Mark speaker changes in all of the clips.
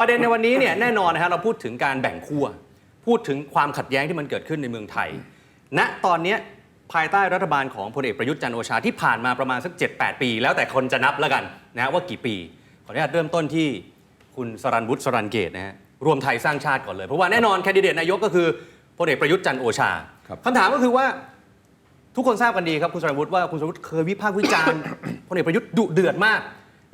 Speaker 1: ประเด็นในวันนี้เนี่ยแน่นอนนะฮะเราพูดถึงการแบ่งขั้วพูดถึงความขัดแย้งที่มันเกิดขึ้นในเมืองไทย ณตอนเนี้ยภายใต้รัฐบาลของพลเอกประยุทธ์จันทร์โอชาที่ผ่านมาประมาณสัก 7-8 ปี แล้วแต่คนจะนับแล้วกันนะฮะว่ากี่ปี ขออนุญาตเริ่มต้นที่คุณสรันวุฒิสรันเกตนะฮะรวมไทยสร้างชาติก่อนเลย เพราะว่าแน่นอนแคนดิเดตนายกก็คือพลเอกประยุทธ์จันทร์โอชา
Speaker 2: ครับ
Speaker 1: คำถามก็คือว่าทุกคนทราบกันดีครับคุณสรวุฒิว่าคุณสรวุฒิเคยวิพากษ์วิจารณ์ พลเอกประยุทธ์ดุเดือดมาก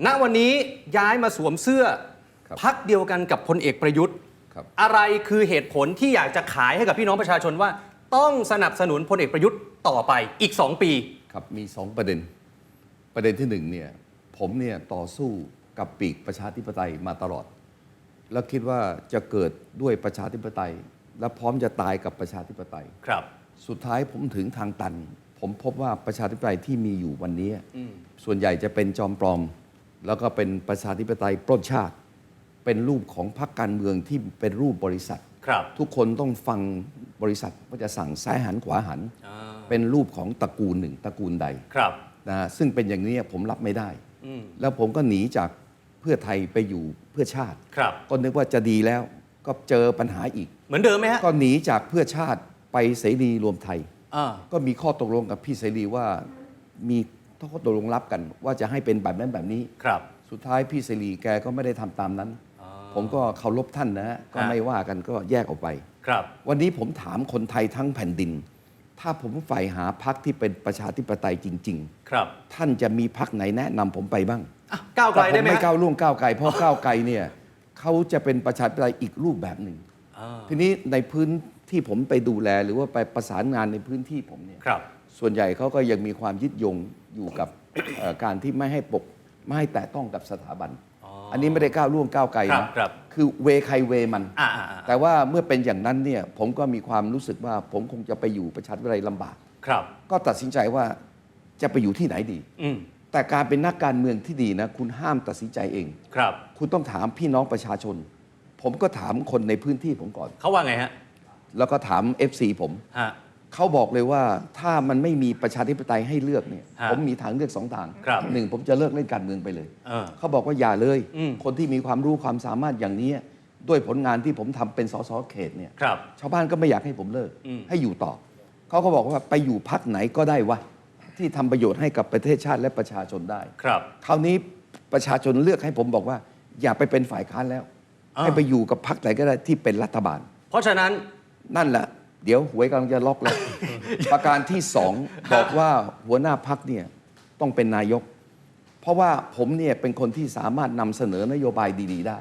Speaker 1: ณวันนี้ย้ายมาสวมเสื้อ
Speaker 2: ครับ
Speaker 1: พักเดียวกันกับพลเอกประยุทธ์
Speaker 2: ครับ
Speaker 1: อะไรคือเหตุผลที่อยากจะขายให้กับพี่น้องประชาชนว่า ต้องสนับสนุนพลเอกประยุทธ์ต่อไปอีก 2 ปี
Speaker 2: ครับมีสองประเด็น ประเด็นที่หนึ่งเนี่ยผมเนี่ยต่อสู้กับปีกประชาธิปไตยมาตลอด แล้วคิดว่าจะเกิดด้วยประชาธิปไตย และพร้อมจะตายกับประชาธิปไตย
Speaker 1: ครับ
Speaker 2: สุดท้ายผมถึงทางตัน ผมพบว่าประชาธิปไตยที่มีอยู่วันนี้ ส่วนใหญ่จะเป็นจอมปลอม แล้วก็เป็นประชาธิปไตยปล้นชาติ เป็นรูปของพรรคการเมืองที่เป็นรูปบริษัท
Speaker 1: ครับ
Speaker 2: ทุกคนต้องฟังบริษัทว่าจะสั่งซ้ายหันขวาหัน
Speaker 1: อ่า
Speaker 2: เป็นรูปของตระกูลหนึ่งตระกูลใด
Speaker 1: ครับ
Speaker 2: นะฮะซึ่งเป็นอย่างนี้ผมรับไม่ได้
Speaker 1: อืม
Speaker 2: แล้วผมก็หนีจากเพื่อไทยไปอยู่เพื่อชาติ
Speaker 1: ครับ
Speaker 2: ก็นึกว่าจะดีแล้วก็เจอปัญหาอีก
Speaker 1: เหมือนเดิมไหมฮะ
Speaker 2: ก็หนีจากเพื่อชาติไปเสรีรวมไทย
Speaker 1: อ่า
Speaker 2: ก็มีข้อตกลงกับพี่เสรีว่ามีข้อตกลงรับกัน ว่าจะให้เป็นแบบนั้นแบบนี้
Speaker 1: ครับ
Speaker 2: สุดท้ายพี่เสรีแกก็ไม่ได้ทำตามนั้น
Speaker 1: อ๋อ
Speaker 2: ผมก็เคารพท่านนะฮะก็
Speaker 1: ฮะ
Speaker 2: ไม่ว่ากันก็แยกออกไป
Speaker 1: ครับ
Speaker 2: วันนี้ผมถามคนไทยทั้งแผ่นดิน ถ้าผมใฝ่หาพักที่เป็นประชาธิปไตยจริง
Speaker 1: ครับ
Speaker 2: ๆ ท่านจะมีพักไหนแนะนำผมไปบ้าง
Speaker 1: อะก้าวไกลได้ไหม
Speaker 2: แต่ผไม่
Speaker 1: ฮะ
Speaker 2: ก้าวล่วงก้าวไกลเพราะก้าวไกลเนี่ยเขาจะเป็นประชาธิปไตยอีกรูปแบบหนึ่ง
Speaker 1: อ่า
Speaker 2: ทีนี้ในพื้นที่ผมไปดูแลหรือว่าไปประสานงานในพื้นที่ผมเนี่ย
Speaker 1: ครับ
Speaker 2: ส่วนใหญ่เขาก็ยังมีความยึดโยงอยู่กับ เอ่อการที่ไม่ให้ปก ไม่ให้แตะต้องกับสถาบัน
Speaker 1: อ๋ออั
Speaker 2: อันนี้ไม่ได้ก้าวล่วงก้าวไกล
Speaker 1: ครับ
Speaker 2: นะครับ คือเวใครเวมัน
Speaker 1: อ่าอ่าอ่า
Speaker 2: แต่ว่าเมื่อเป็นอย่างนั้นเนี่ยผมก็มีความรู้สึกว่าผมคงจะไปอยู่ประชาธิปไตยลำบาก
Speaker 1: ครับ
Speaker 2: ก็ตัดสินใจว่าจะไปอยู่ที่ไหนดี
Speaker 1: อืม
Speaker 2: แต่การเป็นนักการเมืองที่ดีนะคุณห้ามตัดสินใจเอง
Speaker 1: ครับ
Speaker 2: คุณต้องถามพี่น้องประชาชน ผมก็ถามคนในพื้นที่ผมก่อน
Speaker 1: เขาว่าไงฮะ
Speaker 2: แล้วก็ถาม FC ผม
Speaker 1: ฮะ
Speaker 2: เขาบอกเลยว่าถ้ามันไม่มีประชาธิปไตยให้เลือกเนี่ย
Speaker 1: ฮะ
Speaker 2: ผมมีทางเลือกสองทาง
Speaker 1: ครับ
Speaker 2: หนึ่งผมจะเลิกเล่นการเมืองไปเลย
Speaker 1: เออ
Speaker 2: เขาบอกว่าอย่าเลย
Speaker 1: อืม
Speaker 2: คนที่มีความรู้ความสามารถอย่างนี้ ด้วยผลงานที่ผมทำเป็นสสเขตเนี่ย
Speaker 1: ครับ
Speaker 2: ชาวบ้านก็ไม่อยากให้ผมเลิก
Speaker 1: อืม
Speaker 2: ให้อยู่ต่อ เขาก็บอกว่าไปอยู่พักไหนก็ได้วะ ที่ทำประโยชน์ให้กับประเทศชาติและประชาชนได้
Speaker 1: ครับ
Speaker 2: คราวนี้ประชาชนเลือกให้ผมบอกว่า อย่าไปเป็นฝ่ายค้านแล้ว
Speaker 1: อ่า
Speaker 2: ให้ไปอยู่กับพักไหนก็ได้ที่เป็นรัฐบาล
Speaker 1: เพราะฉะนั้น
Speaker 2: นั่นแหละ เดี๋ยวหวยกำลังจะล็อกแล้ว ประการที่สองบอกว่าหัวหน้าพักเนี่ยต้องเป็นนายก เพราะว่าผมเนี่ยเป็นคนที่สามารถนำเสนอนโยบายดีๆ ได้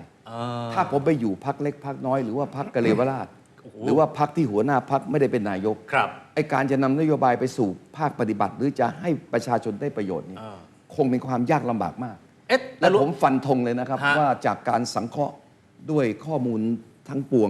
Speaker 2: ถ้าผมไปอยู่พักเล็กพักน้อยหรือว่าพักกะเลวราช หรือว่าพักที่หัวหน้าพักไม่ได้เป็นนายก
Speaker 1: ครับ
Speaker 2: ไอการจะนำนโยบายไปสู่ภาคปฏิบัติ หรือจะให้ประชาชนได้ประโยชน์เนี่ย
Speaker 1: อ่า
Speaker 2: คงเป็นความยากลำบากมาก
Speaker 1: เอ๊ะ
Speaker 2: และ
Speaker 1: รู้
Speaker 2: ผมฟันธงเลยนะครับ
Speaker 1: ฮะ
Speaker 2: ว่าจากการสังเคราะห์ด้วยข้อมูลทั้งปวง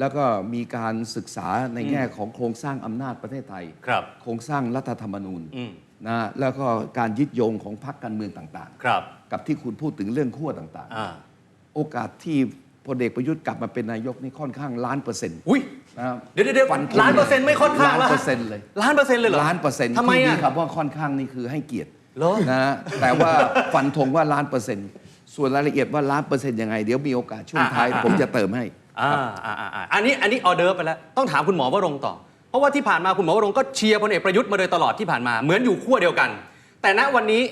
Speaker 2: แล้วก็มีการศึกษาในแง่ของโครงสร้างอำนาจประเทศไทย
Speaker 1: ครับ
Speaker 2: โครงสร้างรัฐธรรมนูญ
Speaker 1: อืม
Speaker 2: นะแล้วก็การยึดโยงของพรรคการเมืองต่าง
Speaker 1: ครับ
Speaker 2: ๆ กับที่คุณพูดถึงเรื่องขั้วต่าง
Speaker 1: อ่า
Speaker 2: ๆ โอกาสที่พลเอกประยุทธ์กลับมาเป็นนายกนี่ค่อนข้างล้านเปอร์เซ็นต์
Speaker 1: อุ้ย
Speaker 2: นะครับ
Speaker 1: เดี๋ยวเดี๋ยวเดี๋ยว
Speaker 2: ฟัธง
Speaker 1: ล้านเปอร์เซ็นต์ไม่ค่อนข้าง
Speaker 2: ล้าน
Speaker 1: แล้ว
Speaker 2: เปอร์เซ็นต์เลย
Speaker 1: ล้านเปอร์เซ็นต์เลยเหรอ
Speaker 2: ล้านเปอร์เซ็นต์
Speaker 1: ทำไม
Speaker 2: ที่
Speaker 1: อะ
Speaker 2: นี่ครับว่าค่อนข้างนี่คือให้เกียรติ
Speaker 1: เหรอ
Speaker 2: นะฮะแต่ว่า ฟันธงว่าล้านเปอร์เซ็นต์ส่วนรายละเอียดว่าล้านเปอร์เซ็นต์ยังไง เดี๋ยวมีโอกาสช่วงท้าย
Speaker 1: อ่าอ่า
Speaker 2: ผมจะเติมให้
Speaker 1: อ่าอ่าอ่าอ่าอันนี้อันนี้ออเดอร์ฟไปแล้วต้องถามคุณหมอวรงค์ต่อ เพราะว่าที่ผ่านมาคุณหมอวรงค์ก็เชียร์พลเอกประยุทธ์มาโดยตลอดที่ผ่านมาเหมือนอยู่ขั้วเดียวกัน แต่ณวันนี้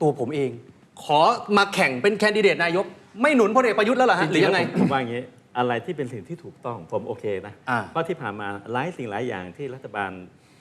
Speaker 1: ตัวผมเอง ขอมาแข่งเป็นแคนดิเดตนายก ไม่หนุนพลเอกประยุทธ์แล้วเหรอฮะหรือยังไง
Speaker 3: จๆแล้วผมผมว่าอย่างนี้ อะไรที่เป็นสิ่งที่ถูกต้องผมโอเคนะ
Speaker 1: อ่า
Speaker 3: เพราะที่ผ่านมาหลายสิ่งหลายอย่างที่รัฐบาล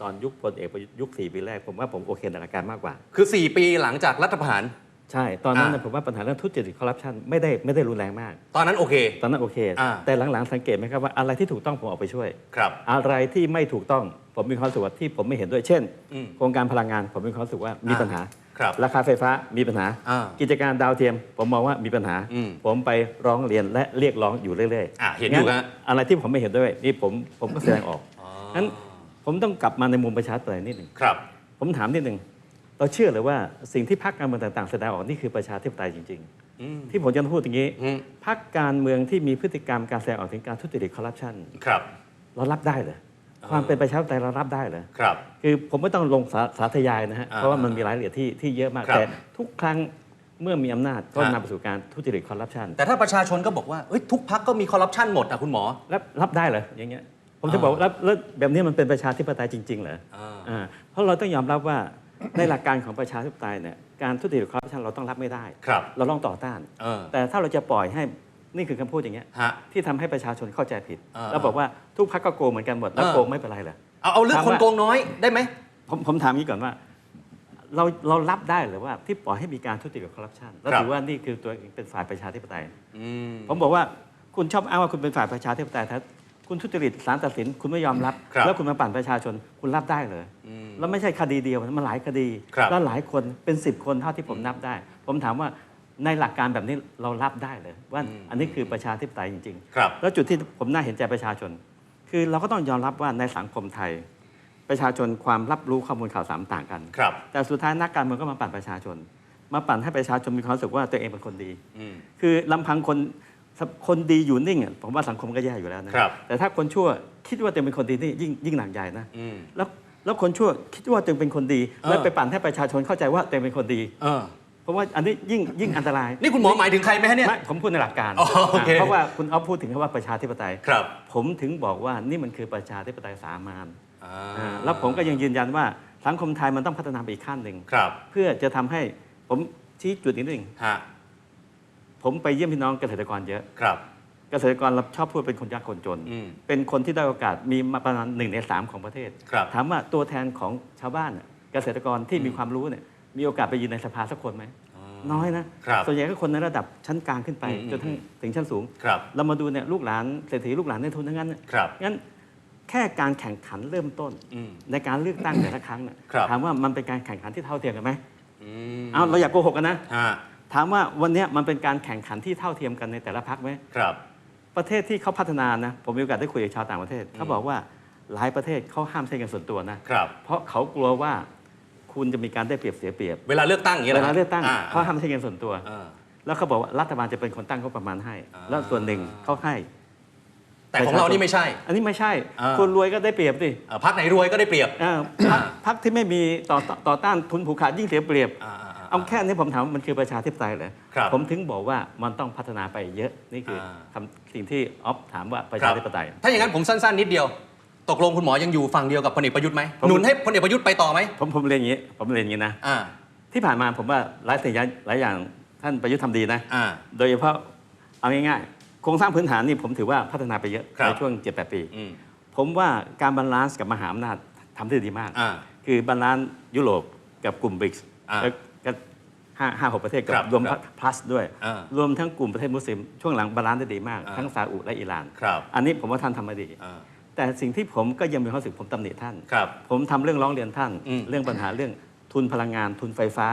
Speaker 3: ตอนยุคพลเอกประยุทธ์ยุคสี่ปีแรกผมว่าผมโอเคในหลักการมากกว่า
Speaker 1: คือ 4 ปีหลังจากรัฐประหาร
Speaker 3: ใช่ ตอนนั้น
Speaker 1: อ่า
Speaker 3: น่ะผมว่าปัญหาเรื่องทุจริตคอร์รัปชันไม่ได้ไม่ได้รุนแรงมาก
Speaker 1: ตอนนั้นโอเค
Speaker 3: ตอนนั้นโอเค
Speaker 1: อ่า
Speaker 3: แต่หลังๆสังเกตไหมครับว่าอะไรที่ถูกต้องผมออกไปช่วย
Speaker 1: ครับ
Speaker 3: อะไรที่ไม่ถูกต้องผมมีความรู้สึกว่าที่ผมไม่เห็นด้วยเช่น
Speaker 1: อืม
Speaker 3: โครงการพลังงานผมมีความรู้สึกว่ามี
Speaker 1: อ่า
Speaker 3: ปัญหา
Speaker 1: ครับ
Speaker 3: ราคาไฟฟ้ามีปัญหา
Speaker 1: อ่า
Speaker 3: กิจการดาวเทียม ผมมองว่ามีปัญหา
Speaker 1: อืม
Speaker 3: ผมไปร้องเรียนและเรียกร้องอยู่เรื่อย
Speaker 1: อ่าเห็นอยู่
Speaker 3: งั้
Speaker 1: ฮะ
Speaker 3: อะไรที่ผมไม่เห็นด้วยนี่ผมผมก็แสดงออกงั้นผมต้องกลับมาในมุมประชาธิปไตยนิดหนึ่ง
Speaker 1: ครับ
Speaker 3: ผมถามนิดหนึ่ง เราเชื่อเลยว่าสิ่งที่พรรคการเมืองต่างๆ แสดงออกนี่คือประชาธิปไตยจริง
Speaker 1: อืม
Speaker 3: ๆที่ผมจะพูดอย่างนี้
Speaker 1: อืม
Speaker 3: พรรคการเมืองที่มีพฤติกรรมการแสดงออกถึงการทุจริตคอร์รัปชัน
Speaker 1: ครับ
Speaker 3: เรารับได้เหรอความเป็นประชาธิปไตยเรารับได้เหรอ
Speaker 1: ครับ
Speaker 3: คือผมไม่ต้องลงสาสาธยายนะฮะ
Speaker 1: อ่า
Speaker 3: เพราะว่ามันมีรายละเอียดที่ที่เยอะมาก
Speaker 1: ครับ
Speaker 3: แต่ทุกครั้งเมื่อมีอำนาจก็
Speaker 1: ฮะ
Speaker 3: นำไปสู่การทุจริตคอร์รัปชัน
Speaker 1: แต่ถ้าประชาชนก็บอกว่าเอ้ยทุกพักก็มีคอร์รัปชันหมดอะคุณหมอ
Speaker 3: รับรับได้เหรออย่างเงี้ยผมจะ
Speaker 1: อ่า
Speaker 3: บอกว่ารับแล้วแบบนี้มันเป็นประชาธิปไตยจริงๆเหรอ
Speaker 1: อ่า
Speaker 3: อ่าเพราะเราต้องยอมรับว่า ในหลักการของประชาธิปไตยเนี่ยการทุจริตคอร์รัปชันเราต้องรับไม่ได้
Speaker 1: ครับ
Speaker 3: เราต้องต่อต้าน
Speaker 1: เออ
Speaker 3: แต่ถ้าเราจะปล่อยให้นี่คือคำพูดอย่างเงี้ย
Speaker 1: ฮะ
Speaker 3: ที่ทำให้ประชาชนเข้าใจผิด
Speaker 1: อ่า
Speaker 3: แล้วบอกว่าทุกพรรคก็โกงเหมือนกันหมดแล้ว
Speaker 1: อ่า
Speaker 3: โกงไม่เป็นไรเหรอ
Speaker 1: เอาเอาเรื่อง
Speaker 3: ถาม
Speaker 1: คน
Speaker 3: ว่า
Speaker 1: โกงน้อยได้ไหม
Speaker 3: ผมผมถามงี้ก่อนว่า เราเรารับได้หรือว่าที่ปล่อยให้มีการทุจริตกับคอร์รัปชันแล้ว
Speaker 1: ครับ
Speaker 3: ถือว่านี่คือตัวเองเป็นฝ่ายประชาธิปไตย
Speaker 1: อืม
Speaker 3: ผมบอกว่าคุณชอบอ้างว่าคุณเป็นฝ่ายประชาธิปไตยแต่ คุณทุจริตศาลตัดสิน คุณไม่ยอมรับ
Speaker 1: ครับ
Speaker 3: แล้วคุณมาปั่นประชาชน คุณรับได้เลย
Speaker 1: อืม
Speaker 3: แล้วไม่ใช่คดีเดียวมันหลายคดี
Speaker 1: ครับ
Speaker 3: แล้วหลายคนเป็นสิบคนเท่าที่ผมนับได้ ผมถามว่าในหลักการแบบนี้เรารับได้เลยว่า
Speaker 1: อืม
Speaker 3: อันนี้คือประชาธิปไตยจริง ๆ
Speaker 1: ครับ
Speaker 3: แล้วจุดที่ผมน่าเห็นใจประชาชน คือเราก็ต้องยอมรับว่าในสังคมไทย ประชาชนความรับรู้ข้อมูลข่าวสารต่างกัน
Speaker 1: ครับ
Speaker 3: แต่สุดท้ายนักการเมืองก็มาปั่นประชาชน มาปั่นให้ประชาชนมีความรู้สึกว่าตัวเองเป็นคนดี
Speaker 1: อืม
Speaker 3: คือลำพังคน คนดีอยู่นิ่งอะผมว่าสังคมก็แย่อยู่แล้วนะครับ แต่ถ้าคนชั่วคิดว่าตัวเองเป็นคนดีนี่ยิ่งยิ่งหนักใหญ่นะ
Speaker 1: อืม
Speaker 3: แล้วแล้วคนชั่วคิดว่าตัวเองเป็นคนดี
Speaker 1: เออ
Speaker 3: แล้วไปปั่นให้ประชาชนเข้าใจว่าตัวเองเป็นคนดี
Speaker 1: เออ
Speaker 3: เพราะว่าอันนี้ยิ่งยิ่งอันตราย
Speaker 1: นี่คุณหมอหมายถึงใครไหมฮะเนี่ย
Speaker 3: ไม่ผมพูดในหลักการ
Speaker 1: อ๋อโอเค
Speaker 3: เพราะว่าคุณเอาพูดถึงคำว่าประชาธิปไตย
Speaker 1: ครับ
Speaker 3: ผมถึงบอกว่านี่มันคือประชาธิปไตยสามัญ
Speaker 1: อ่า
Speaker 3: อ่าแล้วผมก็ยังยืนยันว่าสังคมไทยมันต้องพัฒนาไปอีกขั้นหนึ่ง
Speaker 1: ครับ
Speaker 3: เพื่อจะทำให้ผมชี้จุดอีกนิดหนึ่ง
Speaker 1: ฮะ
Speaker 3: ผมไปเยี่ยมพี่น้องเกษตรกรเยอะ
Speaker 1: ครับ
Speaker 3: เกษตรกรเราชอบพูดเป็นคนยากคนจน
Speaker 1: อืม
Speaker 3: เป็นคนที่ได้อยโอกาสมีมาประมาณหนึ่งในสามของประเทศ
Speaker 1: ครับ
Speaker 3: ถามว่าตัวแทนของชาวบ้านน่ะเกษตรกรที่มีความรู้เนี่ยมีโอกาสไปยืนในสภาสักคนไหม น้อยนะครับส่วนใหญ่ก็คนในระดับชั้นกลางขึ้นไป
Speaker 1: อืม
Speaker 3: จนถึงถึงชั้นสูง
Speaker 1: ครับ
Speaker 3: เรามาดูเนี่ยลูกหลานเศรษฐีลูกหลานในทุนทั้งนั้นเนี่ย
Speaker 1: ครับ
Speaker 3: งั้นแค่การแข่งขันเริ่มต้น
Speaker 1: อืม
Speaker 3: ในการเลือกตั้งแต่ละครั้งเนี่ย
Speaker 1: ครับ
Speaker 3: ถามว่ามันเป็นการแข่งขันที่เท่าเทียมกันไหม
Speaker 1: อืม
Speaker 3: เอาเราอยากโกหกกันนะ
Speaker 1: ฮะ
Speaker 3: ถามว่าวันเนี้ยมันเป็นการแข่งขันที่เท่าเทียมกันในแต่ละพักไหม
Speaker 1: ครับ
Speaker 3: ประเทศที่เขาพัฒนานะ ผมมีโอกาสได้คุยกับชาวต่างประเทศ เขาบอกว่าหลายประเทศเขาห้ามใช้เงินส่วนตัวนะครับเพราะเขากลัวว่าคุณจะมีการได้เปรียบเสียเปรียบ
Speaker 1: เวลาเลือกตั้งอย่างเงี้ย
Speaker 3: เว
Speaker 1: หร
Speaker 3: ลาเลือกตั้งาเขาห้ามใช้เงินส่วนตัว
Speaker 1: อ่า
Speaker 3: แล้วเขาบอกว่ารัฐบาลจะเป็นคนตั้งงบประมาณให้
Speaker 1: อ่า
Speaker 3: แล้วส่วนหนึ่งเขาให้
Speaker 1: แต่ของเรานี่ไม่ใช่
Speaker 3: อันนี้ไม่ใช่
Speaker 1: อ่า
Speaker 3: คนรวยก็ได้เปรียบสิ
Speaker 1: อ่าพักไหนรวยก็ได้เปรียบ
Speaker 3: เออพรรคพรรคที่ไม่มีต่อต่อต่อต้านทุนผูกขาดยิ่งเสียเปรียบ
Speaker 1: อ่าอ่าอ่า
Speaker 3: เอาแค่นี้ผมถามว่ามันคือประชาธิปไตยเหรอ
Speaker 1: ครับ
Speaker 3: ผมถึงบอกว่ามันต้องพัฒนาไปเยอะนี่คืออาคำสิ่งที่ออฟถามว่าประชาธิปไตย
Speaker 1: ถ้าอย่างนั้นผมสั้นๆนิดเดียว ตกลงคุณหมอยังอยู่ฝั่งเดียวกับพลเอกประยุทธ์ไหม
Speaker 3: ผม
Speaker 1: หนุนให้พลเอกประยุทธ์ไปต่อไหม
Speaker 3: ผมผมเรียนอย่างนี้ผมเรียนอย่างนี้นะ
Speaker 1: อ่า
Speaker 3: ที่ผ่านมาผมว่าหลายสิ่งหลายอย่างท่านประยุทธ์ทำดีนะ
Speaker 1: อ่า
Speaker 3: โดยเฉพาะเอาง่ายๆโครงสร้างพื้นฐานนี่ผมถือว่าพัฒนาไปเยอะ
Speaker 1: ครับ
Speaker 3: ในช่วง7-8ปี
Speaker 1: อืม
Speaker 3: ผมว่าการบาลานซ์กับมหาอำนาจทำได้ดีมาก
Speaker 1: อ่า
Speaker 3: คือบาลานซ์ยุโรปกับกลุ่มบริกส์
Speaker 1: อ่า
Speaker 3: ก็ ห้าห้าหกประเทศกับ
Speaker 1: ครับ
Speaker 3: รวม
Speaker 1: ครับ
Speaker 3: พลัสด้วย
Speaker 1: อ่าร
Speaker 3: วมทั้งกลุ่มประเทศมุสลิม ช่วงหลังบาลานซ์ได้ดีมาก
Speaker 1: อ่า
Speaker 3: ทั้งซาอุและอิหร่าน
Speaker 1: ครับ
Speaker 3: อันนี้ผมว่าท่านทำมาดี
Speaker 1: อ่า
Speaker 3: แต่สิ่งที่ผมก็ยังมีความรู้สึกผมตำหนิท่าน
Speaker 1: ครับ
Speaker 3: ผมทำเรื่องร้องเรียนท่าน
Speaker 1: อืม
Speaker 3: เรื่องปัญหาเรื่องทุนพลังงาน ทุนไฟฟ้า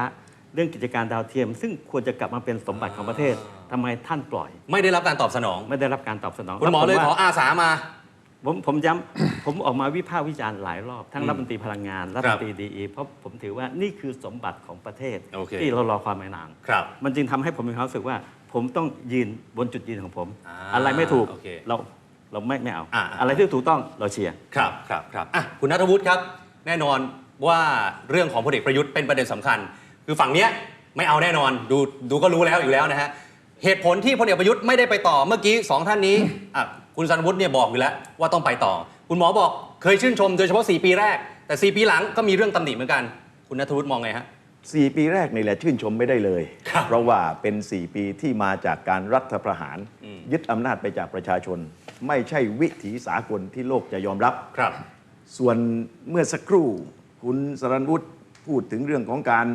Speaker 3: เรื่องกิจการดาวเทียม ซึ่งควรจะกลับมาเป็นสมบัติของประเทศทำไมท่านปล่อย
Speaker 1: ไม่ได้รับการตอบสนอง
Speaker 3: ไม่ได้รับการตอบสนอง
Speaker 1: คุณหมอเลย
Speaker 3: แวผ
Speaker 1: ขอ
Speaker 3: ว่า
Speaker 1: อาสามา
Speaker 3: ผมผมย้ำ ผมออกมาวิพากษ์วิจารณ์หลายรอบ ทั้ง
Speaker 1: อืม
Speaker 3: รัฐมนตรีพลังงาน รัฐมนตรีดีอีเพราะผมถือว่านี่คือสมบัติของประเทศ
Speaker 1: โอเค
Speaker 3: ที่เรารอความไม่นาน
Speaker 1: ครับ
Speaker 3: มันจึงทำให้ผมมีความรู้สึกว่า ผมต้องยืนบนจุดยืนของผม
Speaker 1: อ่า
Speaker 3: อะไรไม่ถูก
Speaker 1: โอเค
Speaker 3: เราเราไม่ไม่เอา
Speaker 1: อ่า
Speaker 3: อะไรที่ถูกต้องเราเชียร์
Speaker 1: ครับครับครับอะคุณนัทวุฒิครับ แน่นอนว่าเรื่องของพลเอกประยุทธ์เป็นประเด็นสำคัญ คือฝั่งเนี้ยไม่เอาแน่นอนดูดูก็รู้แล้วอยู่แล้วนะฮะเหตุผลที่พลเอกประยุทธ์ไม่ได้ไปต่อเมื่อกี้สองท่านนี้อะ คุณสันวุฒิเนี่ยบอกอยู่แล้วว่าต้องไปต่อ คุณหมอบอกเคยชื่นชมโดยเฉพาะ 4 ปีแรก แต่ 4 ปีหลังก็มีเรื่องตำหนิเหมือนกัน คุณนัทวุฒิมองไงฮะ
Speaker 4: สี่ปีแรกนี่แหละชื่นชมไม่ได้เลย
Speaker 1: ครับ
Speaker 4: เพราะว่าเป็น 4 ปีที่มาจากการรัฐประหาร
Speaker 1: อืม
Speaker 4: ยึดอำนาจไปจากประชาชน ไม่ใช่วิถีสากลที่โลกจะยอมรับ
Speaker 1: ครับ
Speaker 4: ส่วนเมื่อสักครู่ คุณสรันวุฒิพูดถึงเรื่องของการ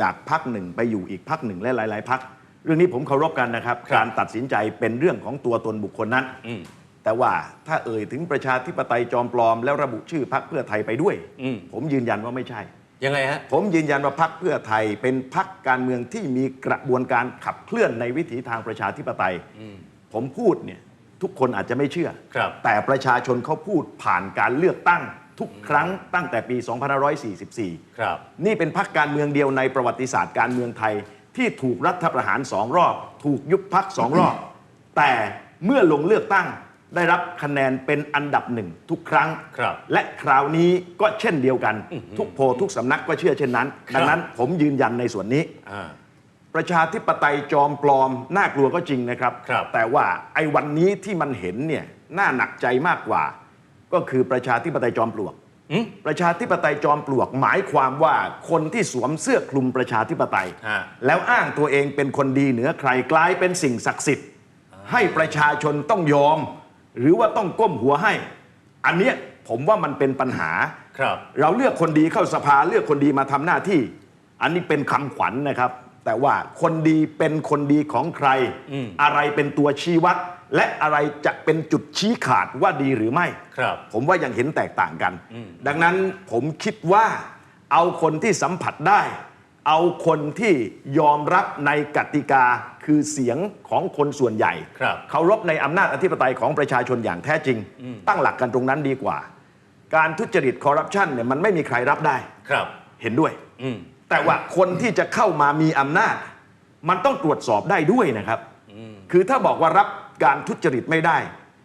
Speaker 4: จากพักหนึ่งไปอยู่อีกพักหนึ่งและหลาย ๆพัก เรื่องนี้ผมเคารพกันนะครับ
Speaker 1: ครับ
Speaker 4: การตัดสินใจเป็นเรื่องของตัวตนบุคคลนั้น
Speaker 1: อืม
Speaker 4: แต่ว่าถ้าเอ่ยถึงประชาธิปไตยจอมปลอม แล้วระบุชื่อพักเพื่อไทยไปด้วย
Speaker 1: อืม
Speaker 4: ผมยืนยันว่าไม่ใช่
Speaker 1: ยังไงฮะ
Speaker 4: ผมยืนยันว่าพักเพื่อไทยเป็นพักการเมืองที่มีกระบวนการขับเคลื่อนในวิถีทางประชาธิปไตย ผมพูดเนี่ยทุกคนอาจจะไม่เชื่อ
Speaker 1: ครับ
Speaker 4: แต่ประชาชนเขาพูดผ่านการเลือกตั้งทุกครั้งตั้งแต่ปี 2544
Speaker 1: ครับ
Speaker 4: นี่เป็นพักการเมืองเดียวในประวัติศาสตร์การเมืองไทย ที่ถูกรัฐประหารสองรอบ ถูกยุบพักสองรอบ แต่เมื่อลงเลือกตั้ง ได้รับคะแนนเป็นอันดับหนึ่งทุกครั้ง
Speaker 1: ครับ
Speaker 4: และคราวนี้ก็เช่นเดียวกัน ทุกโพลทุกสำนักก็เชื่อเช่นนั้น
Speaker 1: ครับ
Speaker 4: ดังนั้นผมยืนยันในส่วนนี้
Speaker 1: อ่า
Speaker 4: ประชาธิปไตยจอมปลอม น่ากลัวก็จริงนะครับ
Speaker 1: ครับ
Speaker 4: แต่ว่าไอ้วันนี้ที่มันเห็นเนี่ยน่าหนักใจมากกว่า ก็คือประชาธิปไตยจอมปลวก
Speaker 1: อืม
Speaker 4: ประชาธิปไตยจอมปลวก หมายความว่าคนที่สวมเสื้อคลุมประชาธิปไตย
Speaker 1: ฮะ
Speaker 4: แล้วอ้างตัวเองเป็นคนดีเหนือใครกลายเป็นสิ่งศักดิ์สิทธิ์ ให้ประชาชนต้องยอม หรือว่าต้องก้มหัวให้ อันเนี้ยผมว่ามันเป็นปัญหา
Speaker 1: ครับ
Speaker 4: เราเลือกคนดีเข้าสภาเลือกคนดีมาทำหน้าที่ อันนี้เป็นคำขวัญนะครับ แต่ว่าคนดีเป็นคนดีของใคร
Speaker 1: อืม
Speaker 4: อะไรเป็นตัวชี้วัด และอะไรจะเป็นจุดชี้ขาดว่าดีหรือไม่
Speaker 1: ครับ
Speaker 4: ผมว่ายังเห็นแตกต่างกัน ดังนั้นผมคิดว่าเอาคนที่สัมผัสได้ เอาคนที่ยอมรับในกติกา คือเสียงของคนส่วนใหญ่
Speaker 1: ครับ
Speaker 4: เคารพในอำนาจอธิปไตยของประชาชนอย่างแท้จริง ตั้งหลักกันตรงนั้นดีกว่า การทุจริตคอร์รัปชันเนี่ยมันไม่มีใครรับได้
Speaker 1: ครับ
Speaker 4: เห็นด้วย
Speaker 1: อืม
Speaker 4: แต่ว่าคนที่จะเข้ามามีอำนาจ มันต้องตรวจสอบได้ด้วยนะครับคือถ้าบอกว่ารับการทุจริตไม่ได้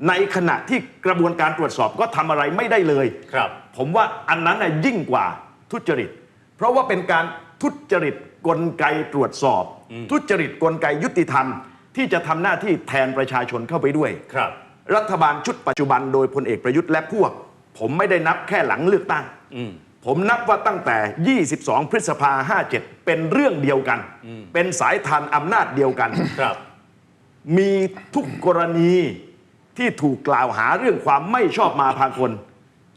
Speaker 4: ในขณะที่กระบวนการตรวจสอบก็ทำอะไรไม่ได้เลย
Speaker 1: ครับ
Speaker 4: ผมว่าอันนั้นน่ะยิ่งกว่าทุจริต เพราะว่าเป็นการทุจริต กลไกตรวจสอบ ทุจริตกลไกยุติธรรม ที่จะทำหน้าที่แทนประชาชนเข้าไปด้วย
Speaker 1: ครับ
Speaker 4: รัฐบาลชุดปัจจุบันโดยพลเอกประยุทธ์และพวก ผมไม่ได้นับแค่หลังเลือกตั้ง
Speaker 1: อืม
Speaker 4: ผมนับว่าตั้งแต่ 22 พฤษภา 57 เป็นเรื่องเดียวกัน เป็นสายทานอำนาจเดียวกัน
Speaker 1: ครับ
Speaker 4: มีทุกกรณีที่ถูกกล่าวหาเรื่องความไม่ชอบมาพากล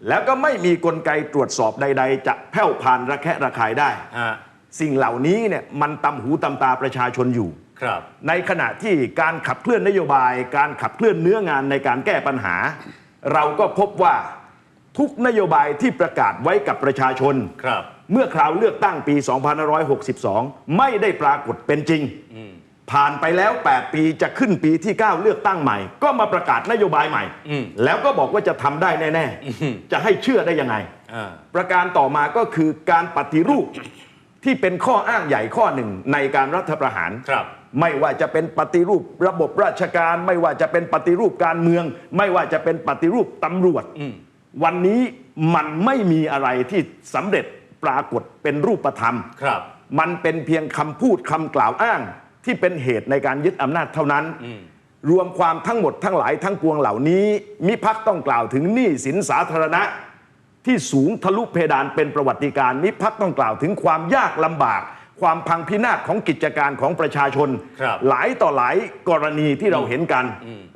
Speaker 4: แล้วก็ไม่มีกลไกตรวจสอบใด ๆ จะแผ่วพานระแคะระคายได้
Speaker 1: ฮะ
Speaker 4: สิ่งเหล่านี้เนี่ยมันตำหูตำตาประชาชนอยู่
Speaker 1: ครับ
Speaker 4: ในขณะที่การขับเคลื่อนนโยบาย การขับเคลื่อนเนื้องานในการแก้ปัญหา เราก็พบว่าทุกนโยบายที่ประกาศไว้กับประชาชน
Speaker 1: ครับ
Speaker 4: เมื่อคราวเลือกตั้งปี 2562 ไม่ได้ปรากฏเป็นจริง ผ่านไปแล้ว 8 ปีจะขึ้นปีที่ 9 เลือกตั้งใหม่ ก็มาประกาศนโยบายใหม่
Speaker 1: อืม
Speaker 4: แล้วก็บอกว่าจะทำได้แน่
Speaker 1: อืม
Speaker 4: ๆจะให้เชื่อได้ยังไง
Speaker 1: อ่า
Speaker 4: ประการต่อมาก็คือการปฏิรูป ที่เป็นข้ออ้างใหญ่ข้อหนึ่งในการรัฐประหาร
Speaker 1: ครับ
Speaker 4: ไม่ว่าจะเป็นปฏิรูประบบราชการ ไม่ว่าจะเป็นปฏิรูปการเมือง ไม่ว่าจะเป็นปฏิรูปตำรวจ
Speaker 1: อืม
Speaker 4: วันนี้มันไม่มีอะไรที่สำเร็จปรากฏเป็นรูปธรรม
Speaker 1: ครับ
Speaker 4: มันเป็นเพียงคำพูดคำกล่าวอ้าง ที่เป็นเหตุในการยึดอำนาจเท่านั้น รวมความทั้งหมดทั้งหลายทั้งปวงเหล่านี้ มิพักต้องกล่าวถึงหนี้สินสาธารณะ ที่สูงทะลุเพดานเป็นประวัติการณ์มิพักต้องกล่าวถึงความยากลำบาก ความพังพินาศของกิจการของประชาชน
Speaker 1: ครับ
Speaker 4: หลายต่อหลายกรณีที่เราเห็นกัน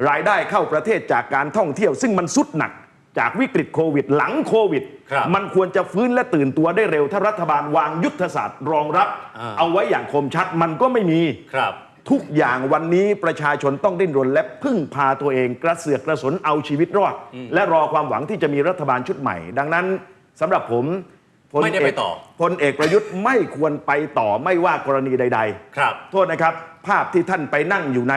Speaker 4: รายได้เข้าประเทศจากการท่องเที่ยว ซึ่งมันสุดหนักจากวิกฤตโควิด หลังโควิด
Speaker 1: ครับ
Speaker 4: มันควรจะฟื้นและตื่นตัวได้เร็ว ถ้ารัฐบาลวางยุทธศาสตร์รองรับ
Speaker 1: อ่า
Speaker 4: เอาไว้อย่างคมชัดมันก็ไม่มี
Speaker 1: ครับ
Speaker 4: ทุกอย่างวันนี้ประชาชนต้องดิ้นรนและพึ่งพาตัวเองกระเสือกกระสนเอาชีวิตรอด และรอความหวังที่จะมีรัฐบาลชุดใหม่ ดังนั้นสำหรับผมพล
Speaker 1: ไม่ได้ไป
Speaker 4: เก
Speaker 1: ต่อ
Speaker 4: พลเอกประยุทธ์ไม่ควรไปต่อไม่ว่ากรณีใด
Speaker 1: ครับ
Speaker 4: ๆโทษนะครับ ภาพที่ท่านไปนั่งอยู่ใน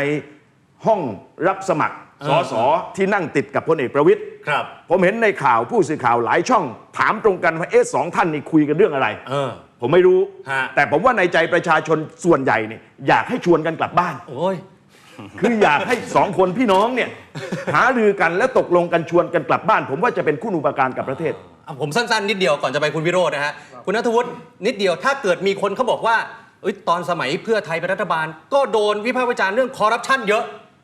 Speaker 4: ห้องรับสมัคร
Speaker 1: เอ
Speaker 4: ส
Speaker 1: อ
Speaker 4: สที่นั่งติดกับพลเอกประวิตย
Speaker 1: ครับ
Speaker 4: ผมเห็นในข่าวผู้สื่อข่าวหลายช่อง ถามตรงกันว่าเอ๊ะสองท่านนี่คุยกันเรื่องอะไร
Speaker 1: เออ
Speaker 4: ผมไม่รู้
Speaker 1: ฮะ
Speaker 4: แต่ผมว่าในใจประชาชนส่วนใหญ่เนี่ยอยากให้ชวนกันกลับบ้าน
Speaker 1: โอ้ย
Speaker 4: คืออยากให้สองคนพี่น้องเนี่ย หารือกันและตกลงกันชวนกันกลับบ้าน ผมว่าจะเป็นคุณอุปการกับประเทศ
Speaker 1: อะผมสั้น ๆ นิดเดียวก่อนจะไปคุณวิโรจน์นะฮะ คุณนัทวุฒินิดเดียวถ้าเกิดมีคนเขาบอกว่าเอ้ยตอนสมัยเพื่อไทยเป็นรัฐบาล ก็โดนวิพากษ์วิจารณ์เรื่องคอร์รัปชันเยอะ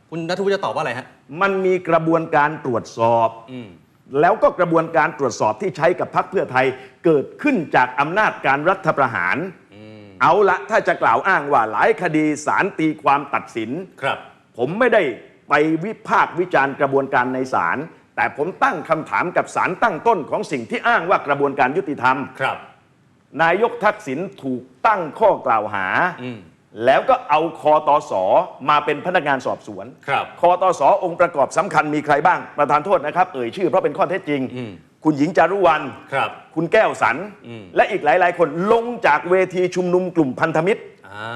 Speaker 1: คุณนัทวุฒิจะตอบว่าอะไรฮะ
Speaker 4: มันมีกระบวนการตรวจสอบ
Speaker 1: อืม
Speaker 4: แล้วก็กระบวนการตรวจสอบที่ใช้กับพรรคเพื่อไทยเกิดขึ้นจากอำนาจการรัฐประหาร เอาละถ้าจะกล่าวอ้างว่าหลายคดีสารตีความตัดสิน
Speaker 1: ครับ
Speaker 4: ผมไม่ได้ไปวิพากษ์วิจารณ์กระบวนการในศาลแต่ผมตั้งคำถามกับศาลตั้งต้นของสิ่งที่อ้างว่ากระบวนการยุติธรรม
Speaker 1: ครับ
Speaker 4: นายกทักษิณถูกตั้งข้อกล่าวหา
Speaker 1: อืม
Speaker 4: แล้วก็เอาคอตอสอมาเป็นพนักงานสอบสวน
Speaker 1: ครับ
Speaker 4: คอตอสอองค์ประกอบสำคัญมีใครบ้าง ประธานโทษนะครับ เอ่ยชื่อเพราะเป็นข้อเท็จจริง
Speaker 1: อืม
Speaker 4: คุณหญิงจารุวรรณ
Speaker 1: ครับ
Speaker 4: คุณแก้วสัน
Speaker 1: อืม
Speaker 4: และอีกหลาย ๆ คนลงจากเวทีชุมนุมกลุ่มพันธมิตร
Speaker 1: อ่า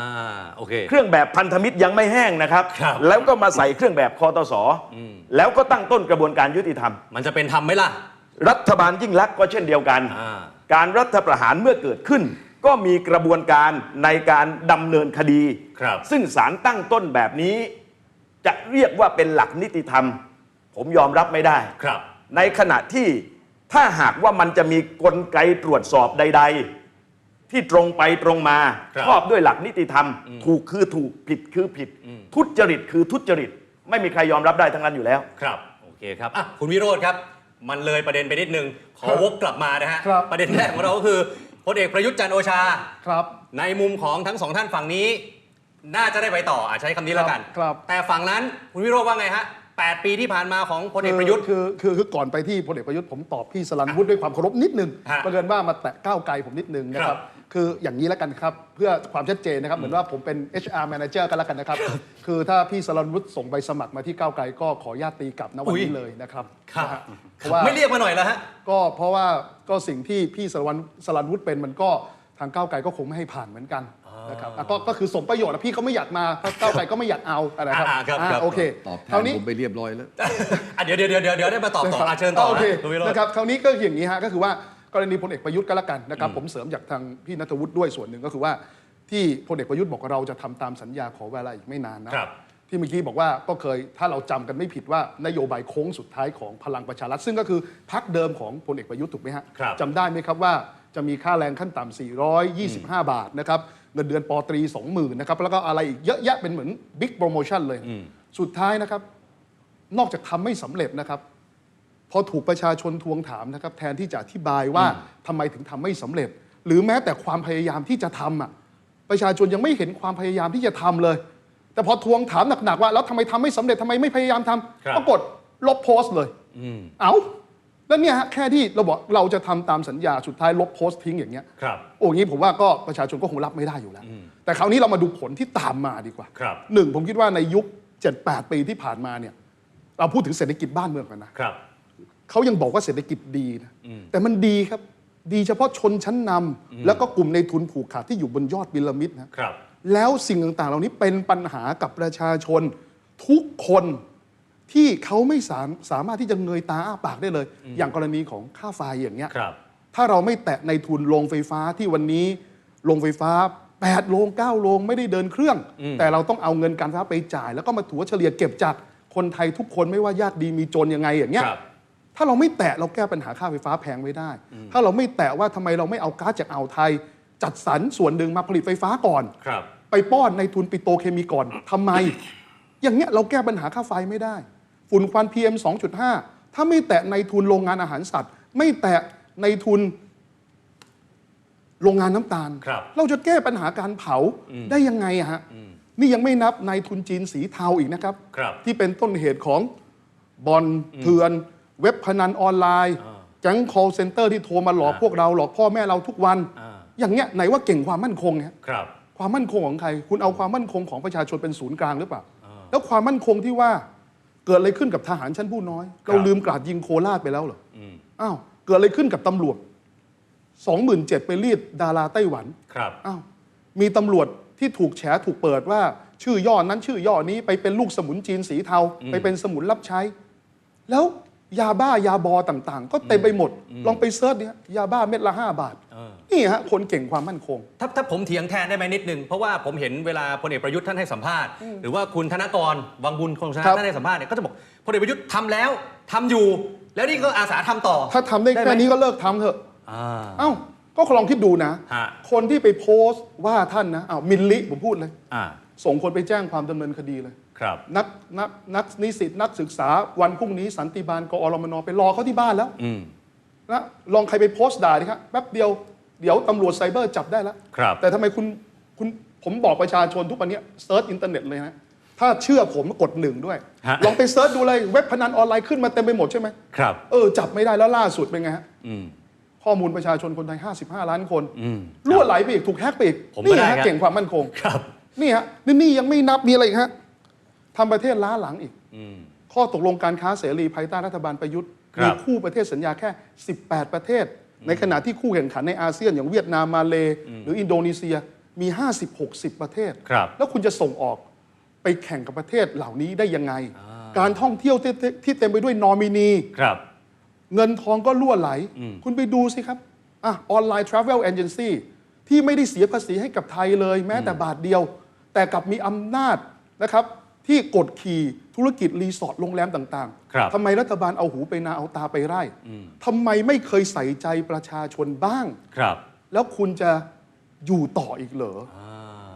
Speaker 1: โอเค
Speaker 4: เครื่องแบบพันธมิตรยังไม่แห้งนะครับ
Speaker 1: ครับ
Speaker 4: แล้วก็มาใส่เครื่องแบบคอตอสออแล้วก็ตั้งต้นกระบวนการยุติธรรม
Speaker 1: มันจะเป็นธรรมไหมล่ะ
Speaker 4: รัฐบาลยิ่งลักษณ์ก็เช่นเดียวกัน
Speaker 1: อ่า
Speaker 4: การรัฐประหารเมื่อเกิดขึ้น ก็มีกระบวนการในการดำเนินคดี
Speaker 1: ครับ
Speaker 4: ซึ่งศาลตั้งต้นแบบนี้ จะเรียกว่าเป็นหลักนิติธรรม ผมยอมรับไม่ได้
Speaker 1: ครับ
Speaker 4: ในขณะที่ถ้าหากว่ามันจะมีกลไกตรวจสอบใด ๆ ที่ตรงไปตรงมา
Speaker 1: ครับ
Speaker 4: ชอบด้วยหลักนิติธรรม ถูกคือถูกผิดคือผิดทุจริตคือทุจริต ไม่มีใครยอมรับได้ทั้งนั้นอยู่แล้ว
Speaker 1: ครับ โอเคครับอะคุณวิโรธครับ มันเลยประเด็นไปนิดนึง ขอวกกลับมานะฮะ
Speaker 5: ครับ
Speaker 1: ประเด็นแรกของเราก็คือ พลเอกประยุทธ์จันทร์โอชา
Speaker 5: ครับ
Speaker 1: ในมุมของทั้งสองท่านฝั่งนี้ น่าจะได้ไปต่ออาใช้คำนี้แล้วกัน
Speaker 5: ครับ
Speaker 1: แต่ฝั่งนั้นคุณวิโรธว่าไงฮะ 8 ปีที่ผ่านมาของพลเอกประยุทธ์
Speaker 5: คือคือคือก่อนไปที่พลเอกประยุทธ์ผมตอบพี่สลันวุฒิด้วยความเคารพนิดนึง
Speaker 1: ฮะ
Speaker 5: ประเกินว่ามาแตะก้าวไกลผมนิดนึงนะค
Speaker 1: ครั
Speaker 5: รับบ คืออย่างนี้แล้วกันครับ เพื่อความชัดเจนนะครับ เหมือนว่าผมเป็น HR manager กันแล้วกันนะครับ คือถ้าพี่สลันวุฒิส่งใบสมัครมาที่ก้าวไกลก็ขออนุญาตตีกลับนะวัน
Speaker 1: อุ๊
Speaker 5: นี้
Speaker 1: ย
Speaker 5: เลยนะครับ
Speaker 1: ครับ
Speaker 5: นะฮะเพราะว่า
Speaker 1: ไม่เรียกมาหน่อยแล้วฮะ
Speaker 5: ก็เพราะว่าก็สิ่งที่พี่สลันสลันวุฒิเป็นมันก็ทางก้าวไกลก็คงไม่ให้ผ่านเหมือนกัน นะครับอะก็ก็คือสมประโยชน์นะพี่เขาไม่อยากมาเพราะก้าวไกลก็ไม่อยากเอานะครับ
Speaker 1: อ่าครับ
Speaker 5: อ่า
Speaker 1: ครับ
Speaker 5: โอเค
Speaker 2: ตอบแท
Speaker 5: ครานวนี้
Speaker 2: ผมไปเรียบร้อยแล้ว
Speaker 1: อะเดี๋ยวเดี๋ยวเดี๋ยวเดี๋ยวได้มาตอบต่ออาเชิญต่อ
Speaker 5: โอเค
Speaker 1: นะคุณวิโรธ
Speaker 5: นะครับคราวนี้ก็อย่างนี้ฮะก็คือว่ากรณีพลเอกประยุทธ์ก็แล้วกันนะครับผมเสริมจากทางพี่นัทวุฒิด้วยส่วนหนึ่งก็คือว่า ที่พลเอกประยุทธ์บอกว่าเราจะทำตามสัญญาขอเวลาอีกไม่นานนะครับ ที่เมื่อกี้บอกว่าก็เคยถ้าเราจำกันไม่ผิดว่านโยบายโค้งสุดท้ายของพลังประชารัฐซึ่งก็คือพักเดิมของพลเอกประยุทธ์ถูกไหมฮะ
Speaker 1: ครับ
Speaker 5: จำได้ไหมครับว่าจะมีค่าแรงขั้นต่ำ425 บาทนะครับ เงินเดือนปอตรี20,000นะครับแล้วก็อะไรอีกเยอะแยะเป็นเหมือนบิ๊กโปรโมชั่นเลย สุดท้ายนะครับ นอกจากทำไม่สำเร็จนะครับ พอถูกประชาชนทวงถามนะครับ แทนที่จะอธิบายว่าทำไมถึงทำไม่สำเร็จ หรือแม้แต่ความพยายามที่จะทำอะประชาชนยังไม่เห็นความพยายามที่จะทำเลย แต่พอทวงถามหนักๆว่า แล้วทำไมทำไม่สำเร็จทำไมไม่พยายามทำ
Speaker 1: ครับ
Speaker 5: ปรากฏลบโพสต์เลยเอา แล้วเนี่ยฮะแค่ที่เราบอกเราจะทำตามสัญญาสุดท้ายลบโพสต์ทิ้งอย่างเงี้ย
Speaker 1: ครับ
Speaker 5: โอ้อย่างนี้ผมว่าก็ประชาชนก็คงรับไม่ได้อยู่แล้ว แต่คราวนี้เรามาดูผลที่ตามมาดีกว่า
Speaker 1: ครับ
Speaker 5: หนึ่งผมคิดว่าในยุค 7-8 ปีที่ผ่านมาเนี่ยเราพูดถึงเศรษฐกิจบ้านเมืองกันนะ
Speaker 1: ครับ
Speaker 5: เขายังบอกว่าเศรษฐกิจดีนะแต่มันดีครับ ดีเฉพาะชนชั้นนำแล้วก็กลุ่มในทุนผูกขาดที่อยู่บนยอดพีระมิดนะครับแล้วสิ่งต่างๆ เหล่านี้เป็นปัญหากับประชาชนทุกคน ที่เขาไม่สามสามารถที่จะเงยตาอ้าปากได้เลย อย่างกรณีของค่าไฟอย่างเงี้ย
Speaker 1: ครับ
Speaker 5: ถ้าเราไม่แตะในทุนโรงไฟฟ้าที่วันนี้โรงไฟฟ้า8โรง9โรงไม่ได้เดินเครื่องแต่เราต้องเอาเงินการไฟฟ้าไปจ่าย แล้วก็มาถัวเฉลี่ยเก็บจากคนไทยทุกคนไม่ว่ายากดีมีจนยังไงอย่างเงี้ย
Speaker 1: ครับ
Speaker 5: ถ้าเราไม่แตะเราแก้ปัญหาค่าไฟฟ้าแพงไม่ได้ ถ้าเราไม่แตะว่าทำไมเราไม่เอาก๊าซจากอ่าวไทย จัดสรรส่วนหนึ่งมาผลิตไฟฟ้าก่อน
Speaker 1: ครับ
Speaker 5: ไปป้อนในทุนปิโตรเคมีก่อนทำไม อย่างเงี้ยเราแก้ปัญหาค่าไฟไม่ได้ ฝุ่นควัน PM 2.5 ถ้าไม่แตะในทุนโรงงานอาหารสัตว์ ไม่แตะในทุนโรงงานน้ำตาล
Speaker 1: ครับ
Speaker 5: เราจะแก้ปัญหาการเผาได้ยังไงอะฮะนี่ยังไม่นับในทุนจีนสีเทาอีกนะครับ
Speaker 1: ครับ
Speaker 5: ที่เป็นต้นเหตุของบอลเถื่อน เว็บพนันออนไลน์แก๊ง call center ที่โทรมาหลอก
Speaker 1: อ่า
Speaker 5: พวกเราหลอกพ่อแม่เราทุกวัน
Speaker 1: อ่า
Speaker 5: อย่างเงี้ยไหนว่าเก่งความมั่นคงฮะ
Speaker 1: ครับ
Speaker 5: ความมั่นคงของใคร คุณเอาความมั่นคงของประชาชนเป็นศูนย์กลางหรือเปล่า แล้วความมั่นคงที่ว่า เกิดอะไรขึ้นกับทหารชั้นผู้น้อย เราลืมกราดยิงโคราชไปแล้วเหรอออ้าวเกิดอะไรขึ้นกับตำรวจสองหมื่นเจ็ดไปรีดดาราไต้หวัน
Speaker 1: ครับ
Speaker 5: อ้าวมีตำรวจที่ถูกแฉถูกเปิดว่า ชื่อย่อนั้นชื่อย่อนี้ไปเป็นลูกสมุนจีนสีเทา ไปเป็นสมุนรับใช้ แล้ว ยาบ้ายาบอต่างๆ ก็เต็มไปหมด ลองไปเซิร์ชเนี่ยยาบ้าเม็ดละห้าบาท
Speaker 1: เออ
Speaker 5: นี่ฮะคนเก่งความมั่นคง
Speaker 1: ถ้าถ้าผมเถียงแทนได้ไหมนิดนึง เพราะว่าผมเห็นเวลาพลเอกประยุทธ์ท่านให้สัมภาษณ์ หรือว่าคุณธนกรวังบุญคงชนะครับ ท่านให้สัมภาษณ์เนี่ยก็จะบอกพลเอกประยุทธ์ทำแล้วทำอยู่ แล้วนี่ก็อาสาทำต่อ
Speaker 5: ถ้าทำได้
Speaker 1: ได้ไหม
Speaker 5: แค่นี้ก็เลิกทำเถอะ
Speaker 1: อ่า
Speaker 5: เอ้า ก็ลองคิดดูนะ
Speaker 1: ฮะ
Speaker 5: คนที่ไปโพสต์ว่าท่านนะอ้าวมินลิผมพูดเลย
Speaker 1: อ่า
Speaker 5: ส่งคนไปแจ้งความดำเนินคดีเลย
Speaker 1: ครับ
Speaker 5: นักนักนักนิสิตนักศึกษาวันพรุ่งนี้สันติบาลกอรมนไปรอเขาที่บ้านแล้ว
Speaker 1: อืม
Speaker 5: นะลองใครไปโพสต์ด่าดิครับแป๊บเดียวเดี๋ยวตำรวจไซเบอร์จับได้แล้ว
Speaker 1: ครับ
Speaker 5: แต่ทำไมคุณคุณผมบอกประชาชนทุกวันนี้เซิร์ชอินเทอร์เน็ตเลยนะ ถ้าเชื่อผมกดหนึ่งด้วย
Speaker 1: ฮะ
Speaker 5: ลองไปเซิร์ชดูเลยเว็บพนันออนไลน์ขึ้นมาเต็มไปหมดใช่ไหม
Speaker 1: ครับ
Speaker 5: เออ จับไม่ได้แล้วล่าสุดเป็นไงฮะ
Speaker 1: อืม
Speaker 5: ข้อมูลประชาชนคนไทย 55 ล้านคน
Speaker 1: อืม
Speaker 5: รั่วไหลไปอีกถูกแฮกไปอีก
Speaker 1: ผมก็
Speaker 5: นี่
Speaker 1: ได้
Speaker 5: ฮะ
Speaker 1: ครับ
Speaker 5: เก่งความมั่นคง
Speaker 1: ครับ
Speaker 5: นี่ฮะนี่นี่ยังไม่นับมีอะไรอีกฮะ ทำประเทศล้าหลังอีก
Speaker 1: อืม
Speaker 5: ข้อตกลงการค้าเสรีภายใต้รัฐบาลประยุทธ์
Speaker 1: ครับ
Speaker 5: มีคู่ประเทศสัญญาแค่ 18 ประเทศ ในขณะที่คู่แข่งขันในอาเซียนอย่างเวียดนามมาเล หรืออินโดนีเซียมี 50-60 ประเทศ
Speaker 1: ครับ
Speaker 5: แล้วคุณจะส่งออกไปแข่งกับประเทศเหล่านี้ได้ยังไง การท่องเที่ยวที่ที่เต็มไปด้วยนอมินี
Speaker 1: ครับ
Speaker 5: เงินทองก็ล่วไหล คุณไปดูสิครับอะออนไลน์ทราเวลเอเจนซี่ที่ไม่ได้เสียภาษีให้กับไทยเลยแม้แต่บาทเดียว แต่กลับมีอำนาจนะครับ ที่กดขี่ธุรกิจรีสอร์ทโรงแรมต่าง
Speaker 1: ครับ
Speaker 5: ทำไมรัฐบาลเอาหูไปนาเอาตาไปไร่ทำไมไม่เคยใส่ใจประชาชนบ้าง
Speaker 1: ครับ
Speaker 5: แล้วคุณจะอยู่ต่ออีกเหรออ